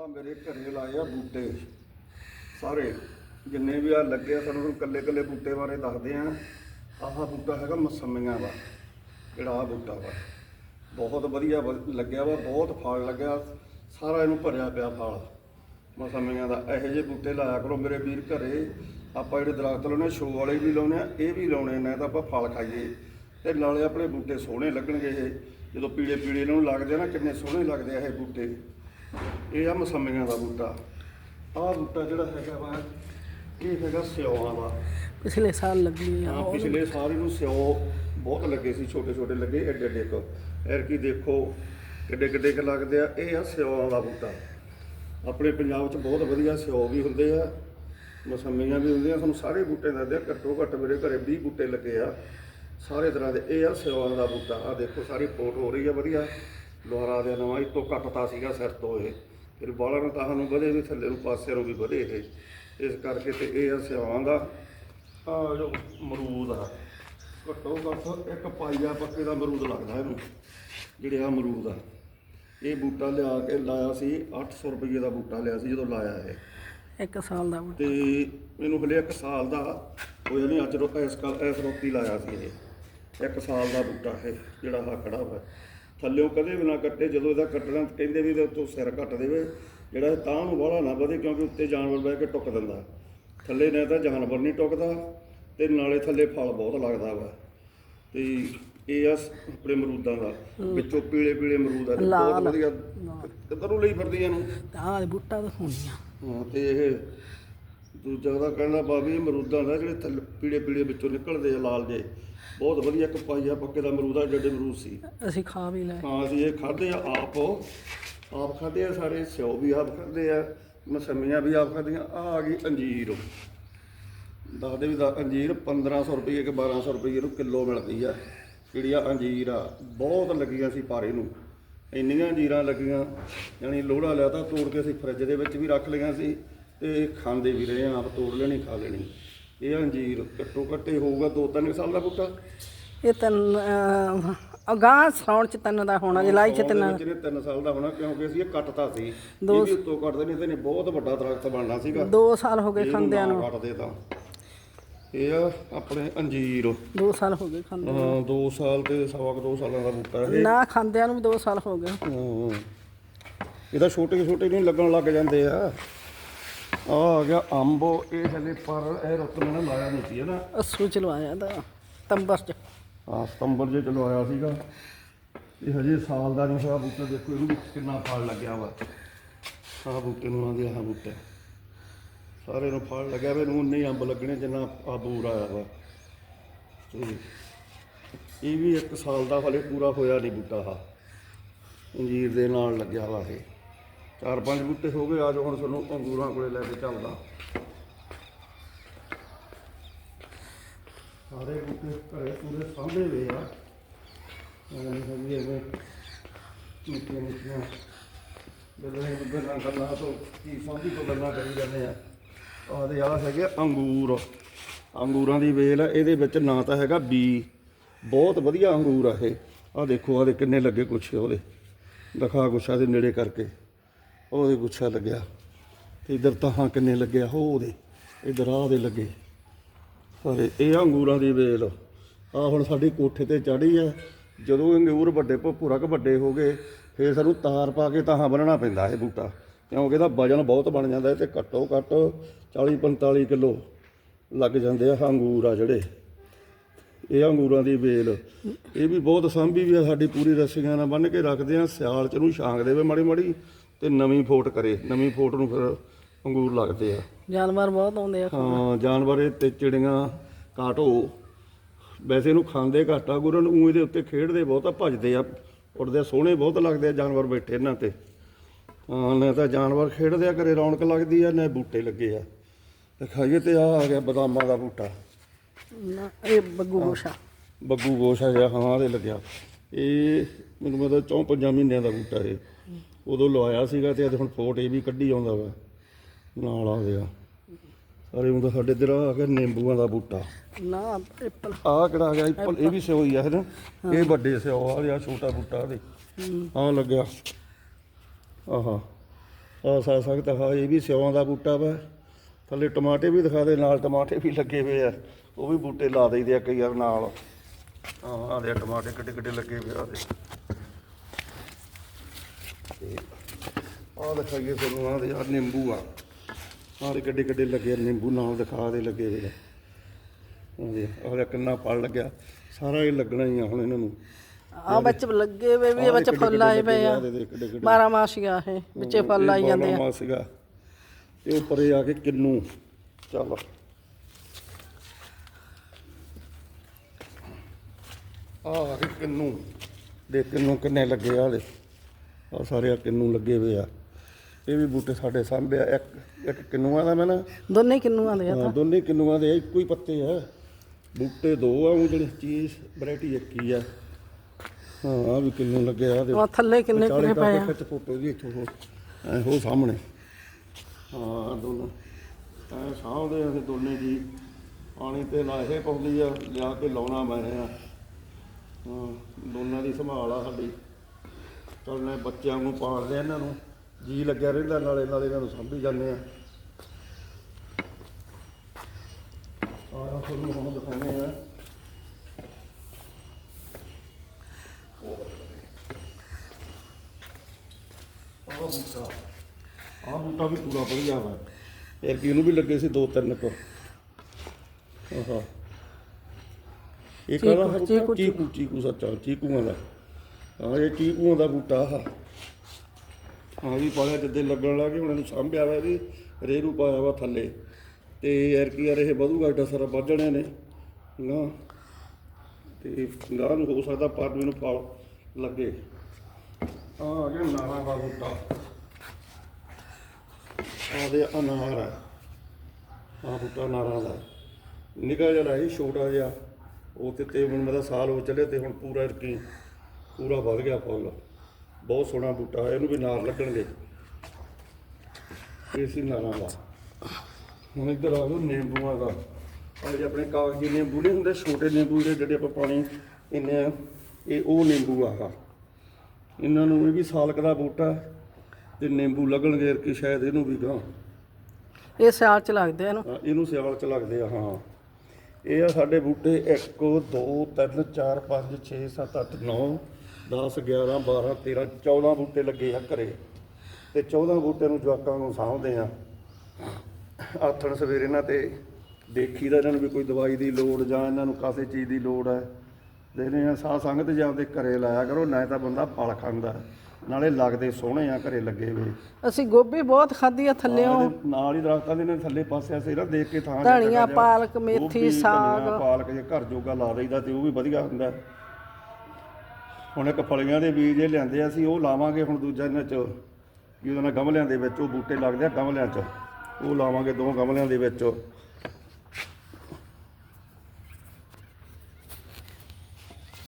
ਆ ਮੇਰੇ ਘਰੇ ਲਾਏ ਆ ਬੂਟੇ। ਸਾਰੇ, ਜਿੰਨੇ ਵੀ ਆ ਲੱਗੇ ਆ, ਸਾਨੂੰ ਕੱਲੇ ਕੱਲੇ ਬੂਟੇ ਬਾਰੇ ਦੱਸਦੇ ਆ। ਆਹ ਬੂਟਾ ਹੈਗਾ ਮਸੰਮੀਆਂ ਦਾ ਜਿਹੜਾ ਆ ਬੂਟਾ ਵਾ। ਬਹੁਤ ਵਧੀਆ ਵ- ਲੱਗਿਆ ਵਾ, ਬਹੁਤ ਫਲ ਲੱਗਿਆ। ਸਾਰਾ ਇਹਨੂੰ ਭਰਿਆ ਪਿਆ ਫਲ। ਮਸੰਮੀਆਂ ਦਾ, ਇਹੋ ਜਿਹੇ ਬੂਟੇ ਲਾਇਆ ਕਰੋ ਮੇਰੇ ਵੀਰ ਘਰੇ। ਆਪਾਂ ਜਿਹੜੇ ਦਰਖਤ ਲਾਉਣੇ, ਸ਼ੋ ਵਾਲੇ ਵੀ ਲਾਉਣੇ ਆ, ਇਹ ਵੀ ਲਾਉਣੇ ਨੇ ਤਾਂ ਆਪਾਂ ਫਲ ਖਾਈਏ। ਤੇ ਨਾਲੇ ਆਪਣੇ ਬੂਟੇ ਸੋਹਣੇ ਲੱਗਣਗੇ ਇਹ। ਜਦੋਂ ਪੀਲੇ ਪੀਲੇ ਇਹਨਾਂ ਨੂੰ ਲੱਗਦੇ ਆ ਨਾ, ਕਿੰਨੇ ਸੋਹਣੇ ਲੱਗਦੇ ਆ ਇਹ ਬੂਟੇ। ਇਹ ਆ ਮਸੰਮੀਆਂ ਦਾ ਬੂਟਾ। ਆਹ ਬੂਟਾ ਜਿਹੜਾ ਹੈਗਾ ਵਾ ਇਹ ਹੈਗਾ ਸਿਉਆਂ ਦਾ ਪਿਛਲੇ ਸਾਲ ਲੱਗੀ ਆ। ਹਾਂ ਪਿਛਲੇ ਸਾਲ ਨੂੰ ਸਿਓ ਬਹੁਤ ਲੱਗੇ ਸੀ ਛੋਟੇ ਛੋਟੇ ਲੱਗੇ ਐਡੇ ਐਡੇ ਕੁ। ਐਰ ਕੀ ਦੇਖੋ ਕਿੱਡੇ ਕਿੱਡੇ ਕੁ ਲੱਗਦੇ ਆ। ਇਹ ਆ ਸਿਓਆਂ ਦਾ ਬੂਟਾ। ਆਪਣੇ ਪੰਜਾਬ 'ਚ ਬਹੁਤ ਵਧੀਆ ਸਿਓ ਵੀ ਹੁੰਦੇ ਆ ਮਸੰਮੀਆਂ ਵੀ ਹੁੰਦੀਆਂ। ਸਾਨੂੰ ਸਾਰੇ ਬੂਟੇ ਦੱਸਦੇ ਆ ਘੱਟੋ ਘੱਟ ਮੇਰੇ ਘਰੇ 20 ਬੂਟੇ ਲੱਗੇ ਆ। ਸਾਰੇ ਤਰ੍ਹਾਂ ਦੇ ਇਹ ਆ ਸਿਓਆਂ ਦਾ ਬੂਟਾ। ਆ ਦੇਖੋ ਸਾਰੀ ਫੋਟ ਹੋ ਰਹੀ ਆ ਵਧੀਆ। ਲੋਹਾਰਾ ਦੇ ਨਵਾਂ ਹੀ ਤੋਂ ਕੱਟਤਾ ਸੀਗਾ ਸਿਰ ਤੋਂ ਇਹ। ਫਿਰ ਬਾਲਾਂ ਨੂੰ ਤਾਂ ਸਾਨੂੰ ਵਧੇ ਵੀ ਥੱਲੇ ਨੂੰ ਪਾਸੇ ਨੂੰ ਵੀ ਵਧੇ ਇਹ। ਇਸ ਕਰਕੇ ਤੇ ਇਹ ਆ ਸਿਓਆਂ ਦਾ। ਆ ਜੋ ਅਮਰੂਦ ਆ। ਘੱਟੋ ਘੱਟ ਇੱਕ ਪਾਈਆ ਪੱਕੇ ਦਾ ਅਮਰੂਦ ਲੱਗਦਾ ਇਹਨੂੰ ਜਿਹੜੇ ਆ ਅਮਰੂਦ ਆ। ਇਹ ਬੂਟਾ ਲਿਆ ਕੇ ਲਾਇਆ ਸੀ 800 ਰੁਪਏ ਦਾ ਬੂਟਾ ਲਿਆ ਸੀ ਜਦੋਂ ਲਾਇਆ ਇਹ। ਇੱਕ ਸਾਲ ਦਾ ਬੂਟਾ। ਤੇ ਮੈਨੂੰ ਹਲੇ ਇੱਕ ਸਾਲ ਦਾ ਹੋਇਆ ਨਹੀਂ ਅੱਜ ਰੋ ਇਸ ਕੱਲ ਇਸ ਰੋਟੀ ਲਾਇਆ ਸੀ ਇਹ। ਇੱਕ ਸਾਲ ਦਾ ਬੂਟਾ ਇਹ ਜਿਹੜਾ ਆ ਖੜਾ ਹੋਇਆ ਥੱਲਿਓਂ ਕਦੇ ਵੀ ਨਾ ਕੱਟੇ ਜਦੋਂ ਇਹਦਾ ਕੱਟਣਾ ਕਹਿੰਦੇ ਵੀ ਇਹਦੇ ਉੱਤੋਂ ਸਿਰ ਕੱਟ ਦੇਵੇ ਜਿਹੜਾ ਇਹ ਤਾਂ ਨੂੰ ਵਾਲਾ ਨਾ ਵਧੇ ਕਿਉਂਕਿ ਉੱਤੇ ਜਾਨਵਰ ਬਹਿ ਕੇ ਟੁੱਕ ਦਿੰਦਾ। ਥੱਲੇ ਨੇ ਤਾਂ ਜਾਨਵਰ ਨਹੀਂ ਟੁੱਕਦਾ ਤੇ ਨਾਲੇ ਥੱਲੇ ਫਲ ਬਹੁਤ ਲੱਗਦਾ ਵਾ। ਤੇ ਇਹ ਆ ਆਪਣੇ ਅਮਰੂਦਾਂ ਦਾ ਵਿੱਚੋਂ ਪੀਲੇ ਪੀਲੇ ਅਮਰੂਦ ਆ ਤੇ ਬਹੁਤ। ਵਧੀਆ ਕਿੱਧਰੋਂ ਲਈ ਫਿਰਦੀਆਂ ਨੂੰ ਤੇ ਬੂਟਾ ਦਿਖਾਉਣੀ ਆ ਹਾਂ ਤੇ ਇਹ ਦੂਜਾ ਦਾ ਕਹਿਣਾ ਬਾਬੀ ਅਮਰੂਦਾਂ ਦਾ ਜਿਹੜੇ ਥੱਲੇ ਪੀੜੇ ਪੀੜੇ ਵਿੱਚੋਂ ਨਿਕਲਦੇ ਆ ਲਾਲ ਜੇ ਬਹੁਤ ਵਧੀਆ ਇੱਕ ਪਾਈਆ ਪੱਕੇ ਦਾ ਅਮਰੂਦ ਆ ਜਿਹੜੇ ਅਮਰੂਦ ਸੀ। ਅਸੀਂ ਖਾ ਵੀ ਲਏ। ਹਾਂ ਅਸੀਂ ਇਹ ਖਾਦੇ ਆ ਆਪ ਆਪ ਖਾਦੇ ਆ ਸਾਰੇ ਸਿਓ ਵੀ ਆਪ ਖਾਦੇ ਆ ਮਸਮੀਆਂ ਵੀ ਆਪ ਖਾਦੀਆਂ ਆ ਆ ਗਈ ਅੰਜੀਰ। ਦੱਸਦੇ ਵੀ ਦਾ ਅੰਜੀਰ 1500 ਰੁਪਏ ਕਿ 1200 ਰੁਪਏ ਨੂੰ ਕਿਲੋ ਮਿਲਦੀ ਆ। ਜਿਹੜੀ ਆ ਅੰਜੀਰ ਆ? ਬਹੁਤ ਲੱਗੀਆਂ ਸੀ ਪਾਰੇ ਨੂੰ। ਇੰਨੀਆਂ ਅੰਜੀਰਾਂ ਲੱਗੀਆਂ ਯਾਨੀ ਲੋੜਾ ਲਿਆ ਤਾਂ ਤੋੜ ਕੇ ਅਸੀਂ ਫਰਿੱਜ ਦੇ ਵਿੱਚ ਵੀ ਰੱਖ ਲਈਆਂ ਸੀ। ਤੇ ਖਾਂਦੇ ਵੀ ਰਹੇ ਆਪ ਤੋੜ ਲੈਣੀ ਖਾ ਲੈਣੀ। ਇਹ ਅੰਜੀਰ ਘੱਟੋ ਘੱਟੇ ਹੋਊਗਾ 2-3 ਸਾਲ ਦਾ ਬੂਟਾ। ਇਹ ਤਿੰਨ ਅਗਾਹ ਸੌਣ ਚ ਤਿੰਨ ਦਾ ਹੋਣਾ ਜੁਲਾਈ ਚ ਤਿੰਨ। ਜਿਹਨੇ 3 ਸਾਲ ਦਾ ਹੋਣਾ ਕਿਉਂਕਿ ਅਸੀਂ ਇਹ ਕੱਟਤਾ ਸੀ। ਇਹ ਵੀ ਉੱਤੋਂ ਕੱਟਦੇ ਨਹੀਂ ਤੇ ਨੇ ਬਹੁਤ ਵੱਡਾ ਦਰਖਤ ਬਣਨਾ ਸੀਗਾ। ਦੋ ਸਾਲ ਹੋ ਗਏ ਖਾਂਦਿਆਂ ਨਾ ਕੱਟਦੇ ਤਾਂ। ਇਹ ਆ ਆਪਣੇ ਅੰਜੀਰ। ਦੋ ਸਾਲ ਹੋ ਗਏ ਖਾਂਦੇ ਹਾਂ 2 ਸਾਲ ਤੇ ਸਵਾ ਕੁ ਦੋ ਸਾਲਾਂ ਦਾ ਬੂਟਾ ਇਹ। ਨਾ ਖਾਂਦਿਆਂ ਨੂੰ ਵੀ ਦੋ ਸਾਲ ਹੋ ਗਏ। ਹਾਂ। ਇਹਦਾ ਛੋਟੇ ਛੋਟੇ ਨਹੀਂ ਲੱਗਣ ਲੱਗ ਜਾਂਦੇ ਆ। ਆ ਆ ਗਿਆ ਅੰਬ ਇਹ ਹਲੇ ਪਰ ਇਹ ਰੁੱਤ ਨੇ ਨਾ ਲਾਇਆ ਨਹੀਂ ਸੀ ਇਹਦਾ ਅਸੂ ਚਲਵਾਇਆ ਦਾ ਤੰਬਰ ਚ। ਆ ਸਤੰਬਰ ਜੇ ਚਲੋ ਆਇਆ ਸੀਗਾ। ਇਹ ਹਜੇ ਸਾਲ ਦਾ ਨਹੀਂ ਹੋਇਆ ਬੂਟਾ ਦੇਖੋ ਇਹਨੂੰ ਵੀ ਕਿੰਨਾ ਫਲ ਲੱਗਿਆ ਵਾ। ਆਹ ਬੂਟੇ ਨੂੰ ਆਂਦੇ ਆਹ ਬੂਟੇ। ਸਾਰੇ ਨੂੰ ਫਲ ਲੱਗਿਆ ਵੇ ਨੂੰ ਨਹੀਂ ਅੰਬ ਲੱਗਣੇ ਜਿੰਨਾ ਆ ਬੂਰ ਆਇਆ ਵਾ। ਤੇ ਇਹ ਵੀ ਇੱਕ ਸਾਲ ਦਾ ਹਲੇ ਪੂਰਾ ਹੋਇਆ ਨਹੀਂ ਬੂਟਾ ਆ ਅੰਜੀਰ ਦੇ ਨਾਲ ਲੱਗਿਆ ਵਾ ਇਹ। ਚਾਰ ਪੰਜ ਬੂਟੇ ਹੋ ਗਏ, ਅੱਜ ਹੁਣ ਤੁਹਾਨੂੰ ਅੰਗੂਰਾਂ ਕੋਲੇ ਲੈ ਕੇ ਚੱਲਦਾ। ਸਾਰੇ ਬੂਟੇ ਘਰੇ ਪੂਰੇ ਸਾਂਭੇ ਹੋਏ ਆ। ਐਵੇਂ ਹੈਗੀ ਐਵੇਂ ਨਿੱਕੀਆਂ ਨਿੱਕੀਆਂ ਗੱਲਾਂ ਹੀ ਗੱਲਾਂ ਗੱਲਾਂ ਤੋਂ ਕੀ ਸਾਂਭੀ ਤੋਂ ਗੱਲਾਂ ਕਰੀ ਜਾਂਦੇ ਆ। ਆਦੇ ਆ ਹੈਗੇ ਅੰਗੂਰ। ਅੰਗੂਰਾਂ ਦੀ ਵੇਲ ਆ, ਇਹਦੇ ਵਿੱਚ ਨਾ ਤਾਂ ਹੈਗਾ ਬੀ ਬਹੁਤ ਵਧੀਆ ਅੰਗੂਰ ਆ ਇਹ। ਆ ਦੇਖੋ ਆਦੇ ਕਿੰਨੇ ਲੱਗੇ ਕੁਛ ਉਹਦੇ। ਦਿਖਾ ਗੁੱਛਾ ਦੇ ਨੇੜੇ ਕਰਕੇ। ਉਹਦੇ ਗੁੱਛਾ ਲੱਗਿਆ ਤੇ ਇਧਰ ਤਾਂ ਕਿੰਨੇ ਲੱਗਿਆ ਹੋ ਉਹਦੇ, ਇਧਰ ਆ ਉਹਦੇ ਲੱਗੇ। ਸਾਰੇ ਇਹ ਅੰਗੂਰਾਂ ਦੀ ਵੇਲ। ਆ ਹੁਣ ਸਾਡੀ ਕੋਠੇ ਤੇ ਚੜੀ ਆ। ਜਦੋਂ ਅੰਗੂਰ ਵੱਡੇ ਭੁੱਰਾ ਵੱਡੇ ਹੋ ਗਏ, ਫੇਰ ਸਾਨੂੰ ਤਾਰ ਪਾ ਕੇ ਤਾਂ ਬੰਨਣਾ ਪੈਂਦਾ ਇਹ ਬੂਟਾ। ਕਿਉਂਕਿ ਇਹਦਾ ਵਜਨ ਬਹੁਤ ਬਣ ਜਾਂਦਾ ਇਹ ਤੇ ਘੱਟੋ ਘੱਟ 40 45 ਕਿਲੋ ਲੱਗ ਜਾਂਦੇ ਆ ਅੰਗੂਰ ਆ ਜਿਹੜੇ। ਇਹ ਅੰਗੂਰਾਂ ਦੀ ਵੇਲ। ਇਹ ਵੀ ਬਹੁਤ ਸਾਂਭੀ ਵੀ ਆ ਸਾਡੀ ਪੂਰੀ ਰੱਸੀਆਂ ਨਾਲ ਬੰਨ ਕੇ ਰੱਖਦੇ ਆ। ਸਿਆਲ ਚ ਨੂੰ ਛਾਂਗ ਦੇਵੇ ਮਾੜੀ ਮਾੜੀ ਤੇ ਨਵੀਂ ਫੋਟ ਕਰੇ ਨਵੀਂ ਫੋਟ ਨੂੰ ਫਿਰ ਅੰਗੂਰ ਲੱਗਦੇ ਆ। ਜਾਨਵਰ ਬਹੁਤ ਆਉਂਦੇ ਆ ਹਾਂ ਜਾਨਵਰ ਇਹ ਤੇ ਚਿੜੀਆਂ ਕਾਟੋ। ਵੈਸੇ ਇਹਨੂੰ ਖਾਂਦੇ ਘੱਟ ਆ ਗੁਰਨ ਉਹ ਇਹਦੇ ਉੱਤੇ ਖੇਡਦੇ ਬਹੁਤ ਆ ਭੱਜਦੇ ਆ ਉੱਡਦੇ ਸੋਹਣੇ ਬਹੁਤ ਲੱਗਦੇ ਆ ਜਾਨਵਰ ਬੈਠੇ ਇਹਨਾਂ ਤੇ। ਹਾਂ ਨਾ ਤਾਂ ਜਾਨਵਰ ਖੇਡਦੇ ਆ ਘਰੇ ਰੌਣਕ ਲੱਗਦੀ ਆ ਨਾ ਬੂਟੇ ਲੱਗੇ ਆ। ਖਾਈਏ ਤੇ ਆ ਆ ਗਿਆ ਬਦਾਮਾਂ ਦਾ ਬੂਟਾ। ਨਾ, ਇਹ ਬੱਗੂ ਗੋਸ਼ਾ। ਬੱਗੂ ਗੋਸ਼ਾ ਜਿਹਾ ਹਾਂ ਦੇ ਲੱਗਿਆ। ਇਹ ਮੈਨੂੰ ਮਤਲਬ ਚੌਂ ਪੰਜਾਂ ਮਹੀਨਿਆਂ ਦਾ ਬੂਟਾ ਇਹ। ਉਦੋਂ ਲਵਾਇਆ ਸੀਗਾ ਤੇ ਅੱਜ ਹੁਣ ਫੋਟ ਇਹ ਵੀ ਕੱਢੀ ਆਉਂਦਾ ਵਾ। ਨਾਲ ਆ ਗਿਆ। ਸਾਰੇ ਉਹ ਤਾਂ ਸਾਡੇ ਇੱਧਰ ਆ ਗਿਆ ਨਿੰਬੂਆਂ ਦਾ ਬੂਟਾ। ਨਾ ਐਪਲ ਆਹ ਕਿਹੜਾ ਆ ਗਿਆ? ਐਪਲ ਇਹ ਵੀ ਸਿਓ ਹੀ ਆ ਹੈ। ਨਾ ਇਹ ਵੱਡੇ ਸਿਓ ਆ ਰਿਹਾ ਛੋਟਾ ਬੂਟਾ ਇਹਦੇ। ਹਾਂ। ਲੱਗਿਆ। ਆਹਾ। ਆ ਸਾ ਸਕਦਾ ਹਾਂ ਇਹ ਵੀ ਸਿਉਆਂ ਦਾ ਬੂਟਾ ਵਾ। ਥੱਲੇ ਟਮਾਟੇ ਵੀ ਦਿਖਾ ਦੇ ਨਾਲ ਟਮਾਟੇ ਵੀ ਲੱਗੇ ਹੋਏ ਆ। ਉਹ ਵੀ ਬੂਟੇ ਲਾ ਦਈਦੇ ਆ ਕਈ ਵਾਰ ਨਾਲ। ਹਾਂ ਆ ਦੇ ਟਮਾਟੇ ਕਿੱਡੇ ਕਿੱਡੇ ਲੱਗੇ ਹੋਏ ਆ ਦੇ ਆ ਦਿਖਾਈਏ ਤੁਹਾਨੂੰ ਆ ਦੇ ਆ ਨਿੰਬੂ ਆ। ਆ ਦੇ ਕਿੱਡੇ ਕਿੱਡੇ ਲੱਗੇ ਨਿੰਬੂ ਨਾਲ ਦਿਖਾ ਦੇ ਲੱਗੇ ਹੋਏ ਆ। ਆ ਦੇ ਕਿੰਨਾ ਫਲ ਲੱਗਿਆ। ਸਾਰਾ ਇਹ ਲੱਗਣਾ ਹੀ ਆ ਹੁਣ ਇਹਨਾਂ ਨੂੰ। ਆ ਵਿੱਚ ਲੱਗੇ ਵੇ ਵੀ ਵਿੱਚ ਫੁੱਲ ਆਏ ਪਏ ਆ। ਬਾਰਾਂ ਮਾਸੀਆ ਇਹ ਵਿੱਚੇ ਫੁੱਲ ਆਈ ਜਾਂਦੇ ਆ। ਆ। ਸੀਗਾ ਤੇ ਉੱਪਰੇ ਆ ਕੇ ਕਿੰਨੂ। ਚੱਲ। ਆ ਕਿੰਨੂ। ਦੇ ਕਿੰਨੂ ਕਿੰਨੇ ਲੱਗੇ ਆ ਆ ਸਾਰੇ ਆ ਕਿੰਨੂ ਲੱਗੇ ਹੋਏ ਆ। ਇਹ ਵੀ ਬੂਟੇ ਸਾਡੇ ਸਾਂਭੇ ਆ ਇੱਕ ਇੱਕ ਕਿੰਨੂਆਂ ਦਾ ਮੈਂ ਨਾ। ਦੋਨੇ ਕਿੰਨੂਆਂ ਦੇ ਆ ਹਾਂ, ਦੋਨੇ ਕਿੰਨੂਆਂ ਦੇ ਆ, ਇੱਕੋ ਹੀ ਪੱਤੇ ਆ। ਬੂਟੇ ਦੋ ਆ ਉਹ ਜਿਹੜੀ ਚੀਜ਼ ਵੈਰਾਈਟੀ ਇੱਕ ਹੀ ਆ। ਹਾਂ ਆ ਵੀ ਕਿੰਨੂ ਲੱਗੇ ਆ ਦੇ ਉਹ ਥੱਲੇ ਕਿੰਨੇ ਕਿੰਨੇ ਪਏ ਆ। ਖਿੱਚ ਫੋਟੋ ਜੀ ਇੱਥੋਂ ਉਹ ਐ ਹੋ ਸਾਹਮਣੇ। ਹਾਂ ਦੋਨੋਂ। ਐ ਸਾਹਮਣੇ ਅਸੀਂ ਦੋਨੇ ਜੀ। ਪਾਣੀ ਤੇ ਨਾ ਇਹ ਪਾਉਂਦੀ ਆ ਲਿਆ ਕੇ ਲਾਉਣਾ ਮੈਂ ਆ। ਹਾਂ ਦੋਨਾਂ ਦੀ ਸੰਭਾਲ ਆ ਸਾਡੀ। ਚੱਲਨੇ ਬੱਚਿਆਂ ਨੂੰ ਪਾਲਦੇ ਆ ਇਹਨਾਂ ਨੂੰ। ਜੀ ਲੱਗਿਆ ਰਹਿੰਦਾ ਨਾਲੇ ਨਾਲੇ ਇਹਨਾਂ ਨੂੰ ਸਾਂਭੀ ਜਾਂਦੇ ਆ। ਆਹ ਤੁਹਾਨੂੰ ਹੁਣ ਦਿਖਾਉਂਦੇ ਆ ਆਹ ਬੂਟਾ। ਆਹ ਬੂਟਾ ਵੀ ਪੂਰਾ ਵਧੀਆ ਵਾ। ਫਿਰ ਕੀ ਇਹਨੂੰ ਵੀ ਲੱਗੇ ਸੀ ਦੋ ਤਿੰਨ ਕੁ। ਆਹਾ। ਇਹ ਕਾਹਦਾ ਚੀਕੂ? ਚੀਕੂ। ਚੀਕੂ ਸੱਚਾ ਚੀਕੂਆਂ ਦਾ। ਹਾਂ ਇਹ ਚੀਕੂਆਂ ਦਾ ਬੂਟਾ ਆ ਹਾਂ ਵੀ ਪਾਇਆ ਜਿੱਦੇ ਲੱਗਣ ਲੱਗੇ ਹੁਣ ਇਹਨੂੰ ਸਾਂਭਿਆ ਵਾ ਵੀ ਰੇਰੂ ਪਾਇਆ ਵਾ ਥੱਲੇ। ਤੇ ਯਾਰ ਕੀ ਯਾਰ ਇਹ ਵਧੂਗਾ ਏਡਾ ਸਾਰਾ ਵੱਜਣੇ ਨੇ। ਨਾ। ਤੇ ਗਾਂ ਨੂੰ ਹੋ ਸਕਦਾ ਪਰ ਮੈਨੂੰ ਫਲ ਲੱਗੇ। ਆ ਆ ਗਿਆ ਨਾਰਾ ਦਾ ਬੂਟਾ। ਆ ਦੇ ਅਨਾਰ ਆ। ਆ ਬੂਟਾ ਨਾਰਾਂ ਦਾ। ਨਿਕਾ ਜਿਹਾ ਸੀ ਛੋਟਾ ਜਿਹਾ। ਉਹ ਤੇ ਤੇ ਹੁਣ ਮੇਰਾ ਸਾਲ ਹੋ ਚੱਲੇ ਤੇ ਹੁਣ ਪੂਰਾ ਇਰਕੀ ਪੂਰਾ ਵੱਧ ਗਿਆ ਫੁੱਲ। ਬਹੁਤ ਸੋਹਣਾ ਬੂਟਾ ਹੈ ਇਹਨੂੰ ਵੀ ਨਾਰ ਲੱਗਣਗੇ। ਇਹ ਸੀ ਨਾਰਾਂ ਦਾ। ਹੁਣ ਇੱਧਰ ਆ ਨਿੰਬੂਆਂ ਦਾ। ਜਿਹੜੇ ਆਪਣੇ ਕਾਗਜ਼ੀ ਨਿੰਬੂ ਨਹੀਂ ਹੁੰਦੇ ਛੋਟੇ ਨਿੰਬੂ ਜਿਹੜੇ ਜਿਹੜੇ ਆਪਾਂ ਪਾਣੀ ਆ ਇਹ ਉਹ ਨਿੰਬੂ ਆ। ਇਹਨਾਂ ਨੂੰ ਇਹ ਵੀ ਸਾਲਕ ਦਾ ਬੂਟਾ ਤੇ ਨਿੰਬੂ ਲੱਗਣਗੇ ਕਿ ਸ਼ਾਇਦ ਇਹਨੂੰ ਵੀ ਗਾਂ। ਇਹ ਸਿਆਲ ਚ ਲੱਗਦੇ ਇਹਨੂੰ। ਇਹਨੂੰ ਸਿਆਲ ਚ ਲੱਗਦੇ ਆ ਹਾਂ। ਇਹ ਆ ਸਾਡੇ ਬੂਟੇ 1 2 3 4 5 6 7 8 9 10 11 12 13 14 ਬੂਟੇ ਲੱਗੇ ਆ ਘਰੇ। ਤੇ 14 ਬੂਟੇ ਨੂੰ ਜਵਾਕਾਂ ਨੂੰ ਸਾਂਭਦੇ ਆ। ਆਥਣ ਸਵੇਰੇ ਇਹਨਾਂ ਤੇ ਦੇਖੀਦਾ ਇਹਨਾਂ ਨੂੰ ਵੀ ਕੋਈ ਦਵਾਈ ਦੀ ਲੋੜ ਜਾਂ ਇਹਨਾਂ ਨੂੰ ਕਾਸੇ ਚੀਜ਼ ਦੀ ਲੋੜ ਹੈ। ਦੇਖਦੇ ਆ ਸਾਹ ਸੰਗਤ ਜਾਂ ਆਪਦੇ ਘਰੇ ਲਾਇਆ ਕਰੋ ਨਾ ਤਾਂ ਬੰਦਾ ਫਲ ਖਾਂਦਾ ਨਾਲੇ ਲੱਗਦੇ ਸੋਹਣੇ ਆ ਘਰੇ ਲੱਗੇ ਹੋਏ। ਅਸੀਂ ਗੋਭੀ ਬਹੁਤ ਖਾਧੀ ਆ ਥੱਲਿਓਂ। ਨਾਲ ਹੀ ਦਰਖਤਾਂ ਦੇ ਨੇ ਥੱਲੇ ਪਾਸੇ ਅਸੀਂ ਨਾ ਦੇਖ ਕੇ ਥਾਂ ਜਿਹਾ। ਪਾਲਕ, ਮੇਥੀ, ਸਾਗ। ਪਾਲਕ ਜੇ ਘਰ ਜੋਗਾ ਲਾ ਦਈਦਾ ਤੇ ਉਹ ਵੀ ਵਧੀਆ ਹੁੰਦਾ ਹੁਣ ਇੱਕ ਫਲੀਆਂ ਦੇ ਬੀਜ ਇਹ ਲਿਆਂਦੇ ਆ, ਅਸੀਂ ਉਹ ਲਾਵਾਂਗੇ ਹੁਣ ਦੂਜਾ ਇਹਨਾਂ ਚ ਕੀ ਉਹਦਾ ਗਮਲਿਆਂ ਦੇ ਵਿੱਚ, ਉਹ ਬੂਟੇ ਲੱਗਦੇ ਆ ਗਮਲਿਆਂ ਚ, ਉਹ ਲਾਵਾਂਗੇ ਦੋ ਗਮਲਿਆਂ ਦੇ ਵਿੱਚ।